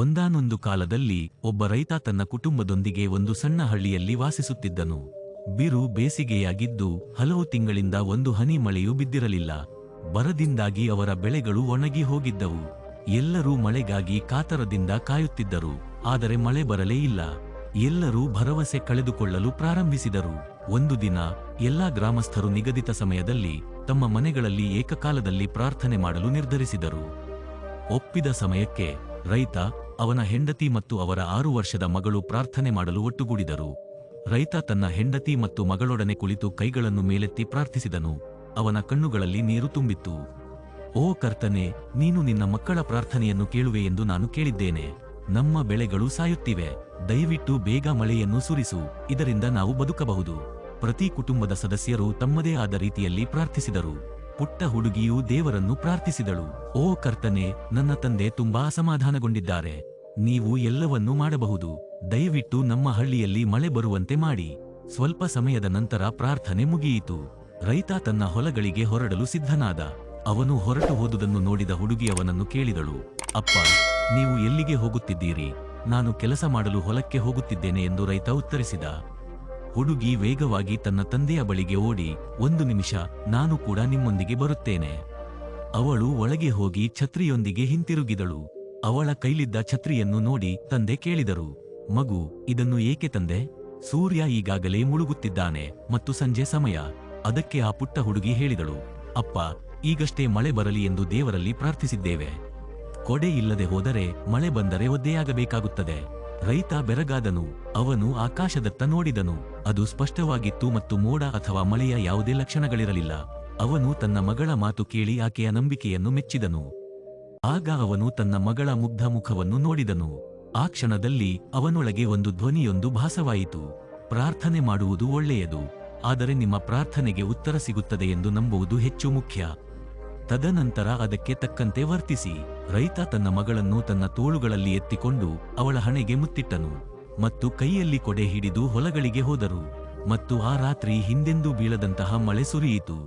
ಒಂದಾನೊಂದು ಕಾಲದಲ್ಲಿ ಒಬ್ಬ ರೈತ ತನ್ನ ಕುಟುಂಬದೊಂದಿಗೆ ಒಂದು ಸಣ್ಣ ಹಳ್ಳಿಯಲ್ಲಿ ವಾಸಿಸುತ್ತಿದ್ದನು. ಬಿರು ಬೇಸಿಗೆಯಾಗಿದ್ದು ಹಲವು ತಿಂಗಳಿಂದ ಒಂದು ಹನಿ ಮಳೆಯೂ ಬಿದ್ದಿರಲಿಲ್ಲ. ಬರದಿಂದಾಗಿ ಅವರ ಬೆಳೆಗಳು ಒಣಗಿ ಹೋಗಿದ್ದವು. ಎಲ್ಲರೂ ಮಳೆಗಾಗಿ ಕಾತರದಿಂದ ಕಾಯುತ್ತಿದ್ದರು. ಆದರೆ ಮಳೆ ಬರಲೇ ಇಲ್ಲ. ಎಲ್ಲರೂ ಭರವಸೆ ಕಳೆದುಕೊಳ್ಳಲು ಪ್ರಾರಂಭಿಸಿದರು. ಒಂದು ದಿನ ಎಲ್ಲಾ ಗ್ರಾಮಸ್ಥರು ನಿಗದಿತ ಸಮಯದಲ್ಲಿ ತಮ್ಮ ಮನೆಗಳಲ್ಲಿ ಏಕಕಾಲದಲ್ಲಿ ಪ್ರಾರ್ಥನೆ ಮಾಡಲು ನಿರ್ಧರಿಸಿದರು. ಒಪ್ಪಿದ ಸಮಯಕ್ಕೆ ರೈತ ಅವನ ಹೆಂಡತಿ ಮತ್ತು ಅವರ ಆರು ವರ್ಷದ ಮಗಳು ಪ್ರಾರ್ಥನೆ ಮಾಡಲು ಒಟ್ಟುಗೂಡಿದರು. ರೈತ ತನ್ನ ಹೆಂಡತಿ ಮತ್ತು ಮಗಳೊಡನೆ ಕುಳಿತು ಕೈಗಳನ್ನು ಮೇಲೆತ್ತಿ ಪ್ರಾರ್ಥಿಸಿದನು. ಅವನ ಕಣ್ಣುಗಳಲ್ಲಿ ನೀರು ತುಂಬಿತ್ತು. ಓ ಕರ್ತನೆ, ನೀನು ನಿನ್ನ ಮಕ್ಕಳ ಪ್ರಾರ್ಥನೆಯನ್ನು ಕೇಳುವೆ ಎಂದು ನಾನು ಕೇಳಿದ್ದೇನೆ. ನಮ್ಮ ಬೆಳೆಗಳು ಸಾಯುತ್ತಿವೆ. ದಯವಿಟ್ಟು ಬೇಗ ಮಳೆಯನ್ನು ಸುರಿಸು. ಇದರಿಂದ ನಾವು ಬದುಕಬಹುದು. ಪ್ರತಿ ಕುಟುಂಬದ ಸದಸ್ಯರು ತಮ್ಮದೇ ಆದ ರೀತಿಯಲ್ಲಿ ಪ್ರಾರ್ಥಿಸಿದರು. ಪುಟ್ಟ ಹುಡುಗಿಯು ದೇವರನ್ನು ಪ್ರಾರ್ಥಿಸಿದಳು. ಓ ಕರ್ತನೆ, ನನ್ನ ತಂದೆ ತುಂಬಾ ಅಸಮಾಧಾನಗೊಂಡಿದ್ದಾರೆ. ನೀವು ಎಲ್ಲವನ್ನೂ ಮಾಡಬಹುದು. ದಯವಿಟ್ಟು ನಮ್ಮ ಹಳ್ಳಿಯಲ್ಲಿ ಮಳೆ ಬರುವಂತೆ ಮಾಡಿ. ಸ್ವಲ್ಪ ಸಮಯದ ನಂತರ ಪ್ರಾರ್ಥನೆ ಮುಗಿಯಿತು. ರೈತ ತನ್ನ ಹೊಲಗಳಿಗೆ ಹೊರಡಲು ಸಿದ್ಧನಾದ. ಅವನು ಹೊರಟು ಹೋದುದನ್ನು ನೋಡಿದ ಹುಡುಗಿ ಅವನನ್ನು ಕೇಳಿದಳು. ಅಪ್ಪ, ನೀವು ಎಲ್ಲಿಗೆ ಹೋಗುತ್ತಿದ್ದೀರಿ? ನಾನು ಕೆಲಸ ಮಾಡಲು ಹೊಲಕ್ಕೆ ಹೋಗುತ್ತಿದ್ದೇನೆ ಎಂದು ರೈತ ಉತ್ತರಿಸಿದ. ಹುಡುಗಿ ವೇಗವಾಗಿ ತನ್ನ ತಂದೆಯ ಬಳಿಗೆ ಓಡಿ, ಒಂದು ನಿಮಿಷ, ನಾನು ಕೂಡ ನಿಮ್ಮೊಂದಿಗೆ ಬರುತ್ತೇನೆ. ಅವಳು ಒಳಗೆ ಹೋಗಿ ಛತ್ರಿಯೊಂದಿಗೆ ಹಿಂತಿರುಗಿದಳು. ಅವಳ ಕೈಲಿದ್ದ ಛತ್ರಿಯನ್ನು ನೋಡಿ ತಂದೆ ಕೇಳಿದರು, ಮಗು, ಇದನ್ನು ಏಕೆ ತಂದೆ? ಸೂರ್ಯ ಈಗಾಗಲೇ ಮುಳುಗುತ್ತಿದ್ದಾನೆ ಮತ್ತು ಸಂಜೆ ಸಮಯ. ಅದಕ್ಕೆ ಆ ಪುಟ್ಟ ಹುಡುಗಿ ಹೇಳಿದಳು, ಅಪ್ಪ, ಈಗಷ್ಟೇ ಮಳೆ ಬರಲಿ ಎಂದು ದೇವರಲ್ಲಿ ಪ್ರಾರ್ಥಿಸಿದ್ದೇವೆ. ಕೊಡೆ ಇಲ್ಲದೆ ಹೋದರೆ ಮಳೆ ಬಂದರೆ ಒದ್ದೆಯಾಗಬೇಕಾಗುತ್ತದೆ. ರೈತ ಬೆರಗಾದನು, ಅವನು ಆಕಾಶದತ್ತ ನೋಡಿದನು. ಅದು ಸ್ಪಷ್ಟವಾಗಿತ್ತು ಮತ್ತು ಮೋಡ ಅಥವಾ ಮಳೆಯ ಯಾವುದೇ ಲಕ್ಷಣಗಳಿರಲಿಲ್ಲ. ಅವನು ತನ್ನ ಮಗಳ ಮಾತು ಕೇಳಿ ಆಕೆಯ ನಂಬಿಕೆಯನ್ನು ಮೆಚ್ಚಿದನು. ಆಗ ಅವನು ತನ್ನ ಮಗಳ ಮುಗ್ಧ ಮುಖವನ್ನು ನೋಡಿದನು. ಆ ಕ್ಷಣದಲ್ಲಿ ಅವನೊಳಗೆ ಒಂದು ಧ್ವನಿಯೊಂದು ಭಾಸವಾಯಿತು. ಪ್ರಾರ್ಥನೆ ಮಾಡುವುದು ಒಳ್ಳೆಯದು. ಆದರೆ ನಿಮ್ಮ ಪ್ರಾರ್ಥನೆಗೆ ಉತ್ತರ ಸಿಗುತ್ತದೆ ಎಂದು ನಂಬುವುದು ಹೆಚ್ಚು ಮುಖ್ಯ. ತದನಂತರ ಅದಕ್ಕೆ ತಕ್ಕಂತೆ ವರ್ತಿಸಿ. ರೈತ ತನ್ನ ಮಗಳನ್ನು ತನ್ನ ತೋಳುಗಳಲ್ಲಿ ಎತ್ತಿಕೊಂಡು ಅವಳ ಹಣೆಗೆ ಮುತ್ತಿಟ್ಟನು. ಮತ್ತು ಕೈಯಲ್ಲಿ ಕೊಡೆ ಹಿಡಿದು ಹೊಲಗಳಿಗೆ ಹೋದರು. ಮತ್ತು ಆ ರಾತ್ರಿ ಹಿಂದೆಂದೂ ಬೀಳದಂತಹ ಮಳೆ ಸುರಿಯಿತು.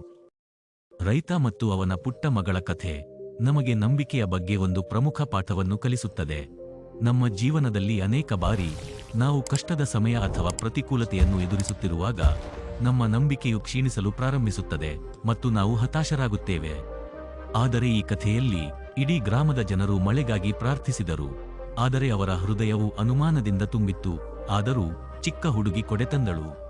ರೈತ ಮತ್ತು ಅವನ ಪುಟ್ಟ ಮಗಳ ಕಥೆ. ನಮಗೆ ನಂಬಿಕೆಯ ಬಗ್ಗೆ ಒಂದು ಪ್ರಮುಖ ಪಾಠವನ್ನು ಕಲಿಸುತ್ತದೆ. ನಮ್ಮ ಜೀವನದಲ್ಲಿ ಅನೇಕ ಬಾರಿ ನಾವು ಕಷ್ಟದ ಸಮಯ ಅಥವಾ ಪ್ರತಿಕೂಲತೆಯನ್ನು ಎದುರಿಸುತ್ತಿರುವಾಗ ನಮ್ಮ ನಂಬಿಕೆಯು ಕ್ಷೀಣಿಸಲು ಪ್ರಾರಂಭಿಸುತ್ತದೆ ಮತ್ತು ನಾವು ಹತಾಶರಾಗುತ್ತೇವೆ. ಆದರೆ ಈ ಕಥೆಯಲ್ಲಿ ಇಡೀ ಗ್ರಾಮದ ಜನರು ಮಳೆಗಾಗಿ ಪ್ರಾರ್ಥಿಸಿದರು. ಆದರೆ ಅವರ ಹೃದಯವು ಅನುಮಾನದಿಂದ ತುಂಬಿತ್ತು. ಆದರೂ ಚಿಕ್ಕ ಹುಡುಗಿ ಕೊಡೆ ತಂದಳು.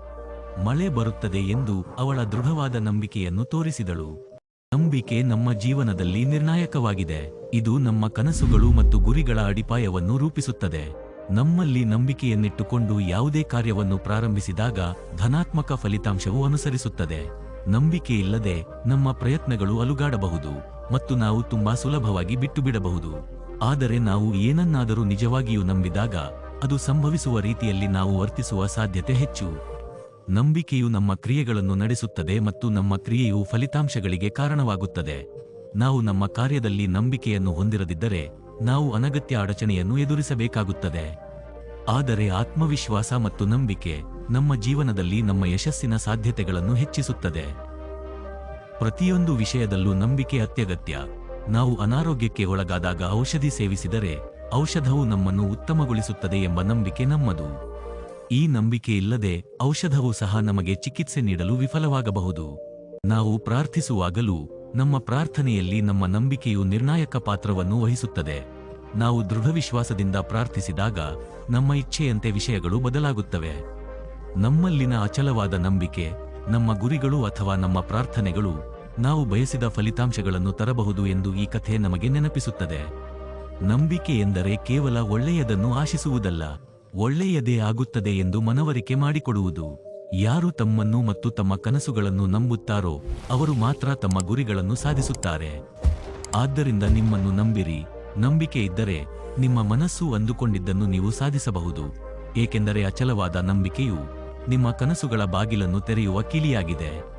ಮಳೆ ಬರುತ್ತದೆ ಎಂದು ಅವಳ ದೃಢವಾದ ನಂಬಿಕೆಯನ್ನು ತೋರಿಸಿದಳು. ನಂಬಿಕೆ ನಮ್ಮ ಜೀವನದಲ್ಲಿ ನಿರ್ಣಾಯಕವಾಗಿದೆ. ಇದು ನಮ್ಮ ಕನಸುಗಳು ಮತ್ತು ಗುರಿಗಳ ಅಡಿಪಾಯವನ್ನು ರೂಪಿಸುತ್ತದೆ. ನಮ್ಮಲ್ಲಿ ನಂಬಿಕೆಯನ್ನಿಟ್ಟುಕೊಂಡು ಯಾವುದೇ ಕಾರ್ಯವನ್ನು ಪ್ರಾರಂಭಿಸಿದಾಗ ಧನಾತ್ಮಕ ಫಲಿತಾಂಶವು ಅನುಸರಿಸುತ್ತದೆ. ನಂಬಿಕೆ ಇಲ್ಲದೆ ನಮ್ಮ ಪ್ರಯತ್ನಗಳು ಅಲುಗಾಡಬಹುದು ಮತ್ತು ನಾವು ತುಂಬಾ ಸುಲಭವಾಗಿ ಬಿಟ್ಟು ಬಿಡಬಹುದು ಆದರೆ ನಾವು ಏನನ್ನಾದರೂ ನಿಜವಾಗಿಯೂ ನಂಬಿದಾಗ ಅದು ಸಂಭವಿಸುವ ರೀತಿಯಲ್ಲಿ ನಾವು ವರ್ತಿಸುವ ಸಾಧ್ಯತೆ ಹೆಚ್ಚು. ನಂಬಿಕೆಯು ನಮ್ಮ ಕ್ರಿಯೆಗಳನ್ನು ನಡೆಸುತ್ತದೆ ಮತ್ತು ನಮ್ಮ ಕ್ರಿಯೆಯು ಫಲಿತಾಂಶಗಳಿಗೆ ಕಾರಣವಾಗುತ್ತದೆ. ನಾವು ನಮ್ಮ ಕಾರ್ಯದಲ್ಲಿ ನಂಬಿಕೆಯನ್ನು ಹೊಂದಿರದಿದ್ದರೆ, ನಾವು ಅನಗತ್ಯ ಅಡಚಣೆಯನ್ನು ಎದುರಿಸಬೇಕಾಗುತ್ತದೆ. ಆದರೆ ಆತ್ಮವಿಶ್ವಾಸ ಮತ್ತು ನಂಬಿಕೆ ನಮ್ಮ ಜೀವನದಲ್ಲಿ ನಮ್ಮ ಯಶಸ್ಸಿನ ಸಾಧ್ಯತೆಗಳನ್ನು ಹೆಚ್ಚಿಸುತ್ತದೆ. ಪ್ರತಿಯೊಂದು ವಿಷಯದಲ್ಲೂ ನಂಬಿಕೆ ಅತ್ಯಗತ್ಯ. ನಾವು ಅನಾರೋಗ್ಯಕ್ಕೆ ಒಳಗಾದಾಗ ಔಷಧಿ ಸೇವಿಸಿದರೆ, ಔಷಧವು ನಮ್ಮನ್ನು ಉತ್ತಮಗೊಳಿಸುತ್ತದೆ ಎಂಬ ನಂಬಿಕೆ ನಮ್ಮದು. ಈ ನಂಬಿಕೆ ಇಲ್ಲದೆ ಔಷಧವು ಸಹ ನಮಗೆ ಚಿಕಿತ್ಸೆ ನೀಡಲು ವಿಫಲವಾಗಬಹುದು. ನಾವು ಪ್ರಾರ್ಥಿಸುವಾಗಲೂ ನಮ್ಮ ಪ್ರಾರ್ಥನೆಯಲ್ಲಿ ನಮ್ಮ ನಂಬಿಕೆಯು ನಿರ್ಣಾಯಕ ಪಾತ್ರವನ್ನು ವಹಿಸುತ್ತದೆ. ನಾವು ದೃಢವಿಶ್ವಾಸದಿಂದ ಪ್ರಾರ್ಥಿಸಿದಾಗ ನಮ್ಮ ಇಚ್ಛೆಯಂತೆ ವಿಷಯಗಳು ಬದಲಾಗುತ್ತವೆ. ನಮ್ಮಲ್ಲಿನ ಅಚಲವಾದ ನಂಬಿಕೆ, ನಮ್ಮ ಗುರಿಗಳು ಅಥವಾ ನಮ್ಮ ಪ್ರಾರ್ಥನೆಗಳು ನಾವು ಬಯಸಿದ ಫಲಿತಾಂಶಗಳನ್ನು ತರಬಹುದು ಎಂದು ಈ ಕಥೆ ನಮಗೆ ನೆನಪಿಸುತ್ತದೆ. ನಂಬಿಕೆ ಎಂದರೆ ಕೇವಲ ಒಳ್ಳೆಯದನ್ನು ಆಶಿಸುವುದಲ್ಲ. ಒಳ್ಳೆಯದೇ ಆಗುತ್ತದೆ ಎಂದು ಮನವರಿಕೆ ಮಾಡಿಕೊಡುವುದು. ಯಾರು ತಮ್ಮನ್ನು ಮತ್ತು ತಮ್ಮ ಕನಸುಗಳನ್ನು ನಂಬುತ್ತಾರೋ, ಅವರು ಮಾತ್ರ ತಮ್ಮ ಗುರಿಗಳನ್ನು ಸಾಧಿಸುತ್ತಾರೆ. ಆದ್ದರಿಂದ ನಿಮ್ಮನ್ನು ನಂಬಿರಿ. ನಂಬಿಕೆ ಇದ್ದರೆ ನಿಮ್ಮ ಮನಸ್ಸು ಅಂದುಕೊಂಡಿದ್ದನ್ನು ನೀವು ಸಾಧಿಸಬಹುದು. ಏಕೆಂದರೆ ಅಚಲವಾದ ನಂಬಿಕೆಯು ನಿಮ್ಮ ಕನಸುಗಳ ಬಾಗಿಲನ್ನು ತೆರೆಯುವ ಕಿಲಿಯಾಗಿದೆ.